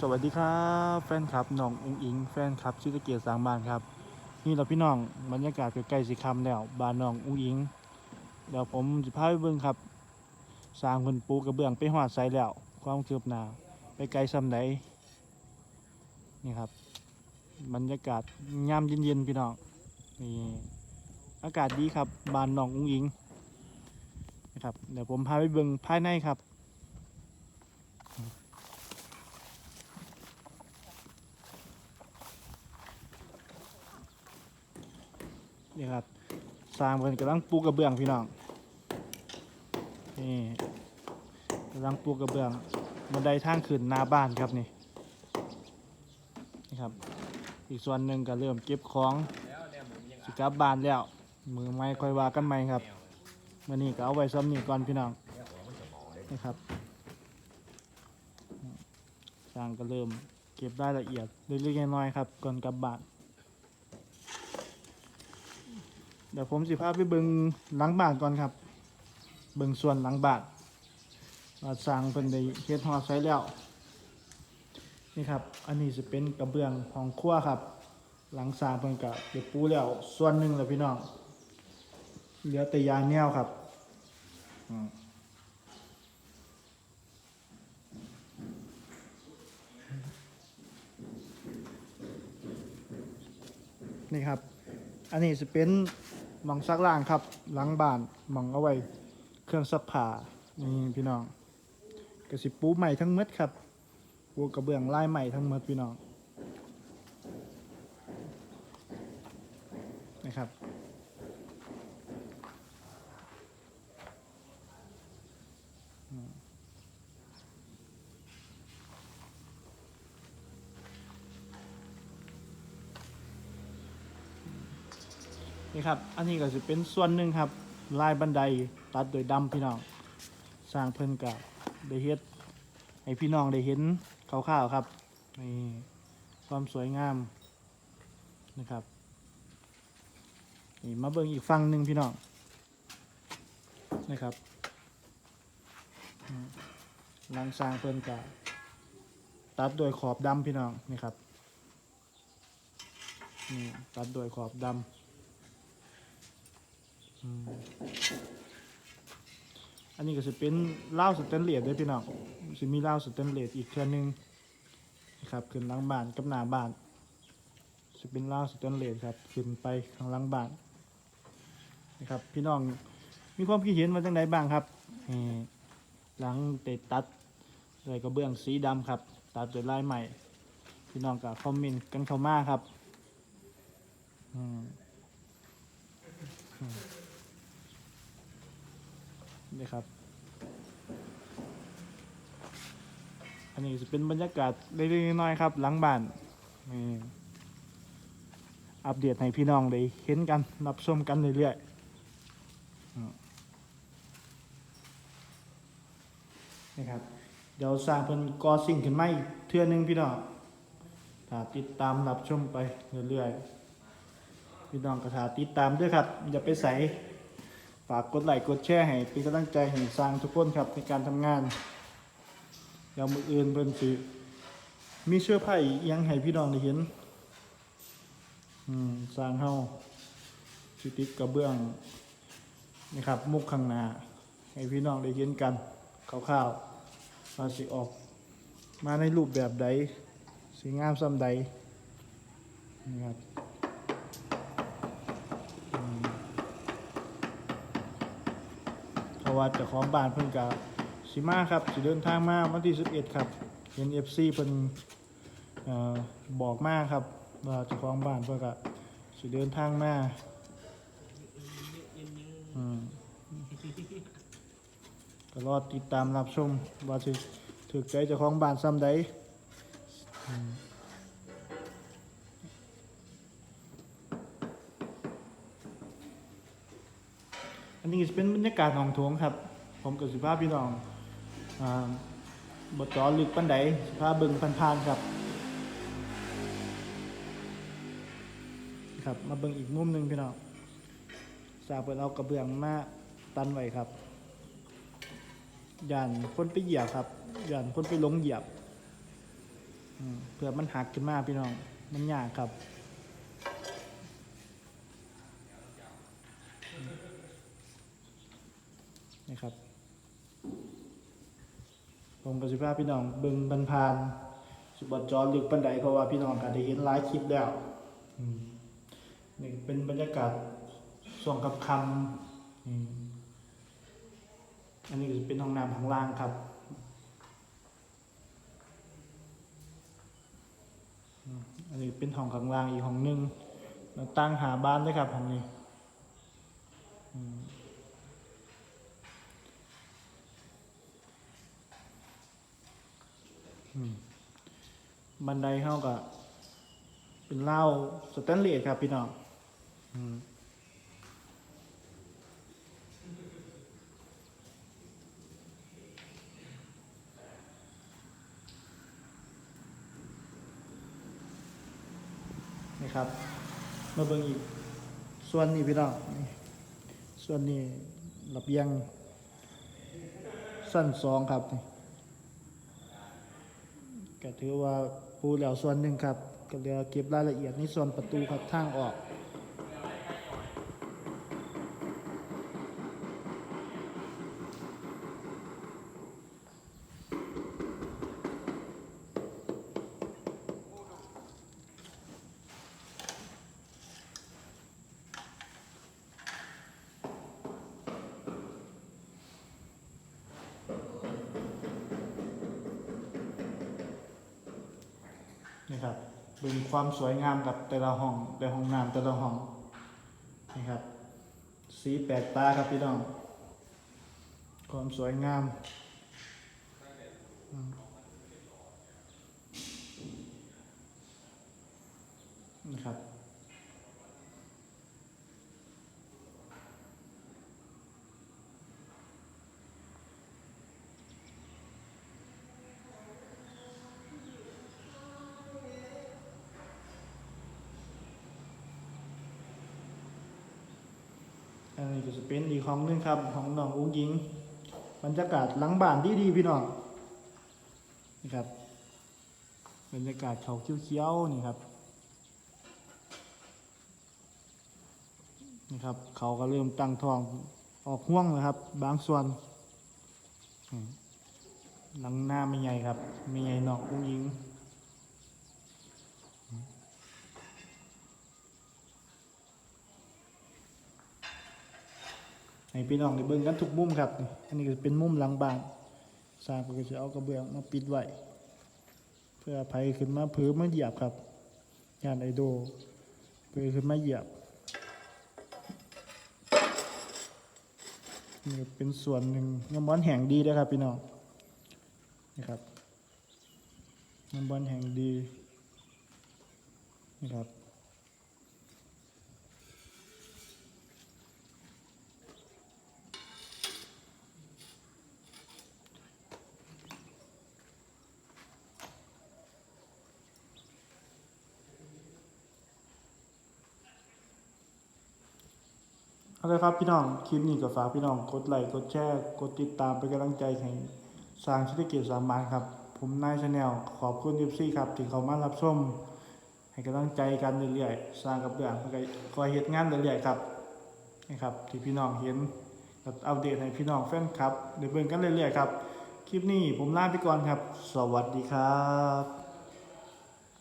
สวัสดีครับแฟนคลับน้องอุงอิงแฟนคลับชิตเกียรติสร้างบ้านครับ นี่เราพี่น้องบรรยากาศใกล้ๆสิคำแล้วบ้านน้องอุงอิงเดี๋ยวผมจะพาไปเบิ่งครับสร้างคนปูกระเบื้องไปหอดใส่แล้ว ความคืบหน้าไปไกลซ้ำไหนนี่ครับ บรรยากาศยามเย็นๆพี่น้องนี่อากาศดีครับบ้านน้องอุงอิงนะครับเดี๋ยวผมพาไปเบิ่งภายในครับ นี่ครับสร้างเพิ่นกำลังปูกระเบื้องพี่น้องนี่กำลังปูกระเบื้องบันไดทางขึ้นหน้าบ้านครับนี่นี่ครับ อีกส่วนหนึ่งก็เริ่มเก็บของสิกลับบ้านแล้วมือไม่ค่อยว่ากันไหมครับมื่อนี้ก็เอาไว้ซ้ำนี่ก่อนพี่น้องนี่ครับสร้างก็เริ่มเก็บรายละเอียดเล็กๆน้อยๆครับก่อนกลับบ้าน เดี๋ยวผมสิพาไปเบิงหลังบานก่อนครับ เบิงส่วนหลังบานว่าสร้างเป็นได้เฮ็ดฮอดใช้แล้วนี่ครับ อันนี้จะเป็นกระเบื้องของครัวครับ หลังสร้างเพิ่นก็เก็บปูแล้วส่วนหนึ่งแล้วพี่น้องเหลือแต่ยาแนวครับนี่ครับ อันนี้จะเป็น หมองซักล่างครับ หลังบ้านหมองเอาไว้เครื่องซักผ้านี่พี่น้องกระสิปูใหม่ทั้งหมดครับปูกระเบื้องลายใหม่ทั้งหมดพี่น้องนะครับ นี่ครับ อันนี้ก็จะเป็นส่วนหนึ่งครับ ลายบันไดตัดโดยดำพี่น้อง สร้างเพิ่นกับได้เฮ็ดให้พี่น้องได้เห็นคร่าวๆครับนี่ความสวยงามนะครับนี่มาเบิ่งอีกฝั่งหนึ่งพี่น้องนะครับหลังสร้างเพิ่นกะตัดโดยขอบดำพี่น้องนี่ครับนี่ตัดโดยขอบดำ อันนี้ก็จะเป็นเหล้าสแตนเลสด้วยพี่น้องสิมีเหล้าสแตนเลสอีกเทื่อนึงนะครับขึ้นหลังบ้านกับหน้าบ้านจะเป็นเหล้าสแตนเลสครับขึ้นไปข้างหลังบ้านนะครับ พี่น้องมีความคิดเห็นว่าจังไดบ้างครับหลังเตดตัดเลยกระเบื้องสีดำครับ ตัดโดยลายใหม่ พี่น้องกับคอมเมนต์กันเข้ามาครับ อืม นี่ครับ อันนี้จะเป็นบรรยากาศเล็กๆน้อยๆครับ หลังบ้านนี่อัปเดตให้พี่น้องได้เห็นกันรับชมกันเรื่อยๆนี่ครับ เดี๋ยวสร้างเป็นกอสิ่งขึ้นมาอีกเทื่อหนึงพี่น้องถ้าติดตามรับชมไปเรื่อยๆพี่น้องก็ถ้าติดตามด้วยครับ อย่าไปใส่ ฝากกดไลค์กดแชร์ให้เป็นกำลังใจให้สร้างทุกคนครับในการทำงานเดี๋ยวมืออื่นเพิ่นสิมีเสื้อผ้าอีกยังให้พี่น้องได้เห็นอืมสร้างเฮาสิติดกระเบื้องนี่ครับมุกข้างหน้าให้พี่น้องได้เห็นกันคร่าวๆว่าสิออกมาในรูปแบบใดสิงามส่ำใดนี่ครับอืมเพราะ ว่าเจ้าของบ้านเพิ่นก็สิมาครับสิเดินทางมาวันที่ 11 ครับเห็น FC เพิ่นเอ่อบอกมาครับว่าเจ้าของบ้านเพิ่นก็สิเดินทางมาอืมก็รอติดตามรับชมว่าสิถูกใจเจ้าของบ้านซ้ำใดอืม อันนี้จะเป็นบรรยากาศของโถงครับ ผมกับสิภาพพี่น้องอ่าบทจอลึกปันใดสภาพเบิ่งพันๆครับ ครับมาเบิ่งอีกมุมหนึ่งพี่น้องสาเปิดเอากระเบื้องมาตันไว้ครับย่านคนไปเหยียบครับย่านคนไปลงเหยียบเพื่อมันหักขึ้นมาพี่น้อง มันยากครับอืม ครับ ผมกับสิพาพี่น้องเบิ่งบันพานสุบจอลึกปันใดเพราะว่าพี่น้องก็ได้เห็นหลายคลิปแล้วอืมนี่เป็นบรรยากาศส่วงกับคำอืมอันนี้จะเป็นห้องน้ำข้างล่างครับอืมอันนี้เป็นห้องข้างล่างอีกห้องหนึงตั้งหาบ้านเลยครับห้องนี้อืม อืม บันไดเข้ากับเป็นเหล้าสแตนเลสครับพี่น้องนี่ครับ มาเบิ่งอีก ส่วนนี้พี่น้องส่วนนี้ระเบียงสั้นสองครับนี่ ก็ถือว่าปูแล้วส่วนหนึ่งครับ ก็เหลือเก็บรายละเอียดในส่วนประตูครับทางออก นี่ ครับดูความสวยงามกับแต่ละห้องแต่ห้องน้ำแต่ละห้องนี่ครับ สีแปลกตาครับพี่น้อง ความสวยงามนะครับ อันนี้ก็จะเป็นอีกห้องหนึงครับของน้องอุ้งยิง บรรยากาศหลังบ้านดีดีพี่น้องนี่ครับ บรรยากาศเขาเขียวๆนี่ครับนี่ครับ เขาก็เริ่มตั้งทองออกห่วงแล้วครับ บางส่วนหลังหน้าไม่ใหญ่ครับไม่ใหญ่นองอุ้งยิง ให้พี่น้องได้เบิ่งกันทุกมุมครับนี่อันนี้ก็เป็นมุมหลังบ้านสร้างก็จะเอากระเบื้องมาปิดไว้เพื่อภัยขึ้นมาเผือมาเหยียบครับยานไอโดเพื่อขึ้นมาเหยียบนี่เป็นส่วนหนึ่งน้ำบอลแห่งดีนะครับพี่น้องนี่ครับน้ำบอลแห่งดีนี่ครับ เอเลยครับพี่น้อง คลิปนี้ก็ฝากพี่น้องกดไลค์กดแชร์กดติดตามเป็นกำลังใจให้สร้างธุรกิจสามบานครับ ผมนายชาแนลขอบคุณยูซี่ครับที่เขามารับชมให้กำลังใจกันเรื่อยๆสร้างกับเรื่องก็คอยเหตุงานเรื่อยๆครับนี่ครับที่พี่น้องเห็นก็อัปเดตให้พี่น้องแฟนครับเดี๋ยวเบิ่งกันเรื่อยๆครับ คลิปนี้ผมลาไปก่อนครับ สวัสดีครับ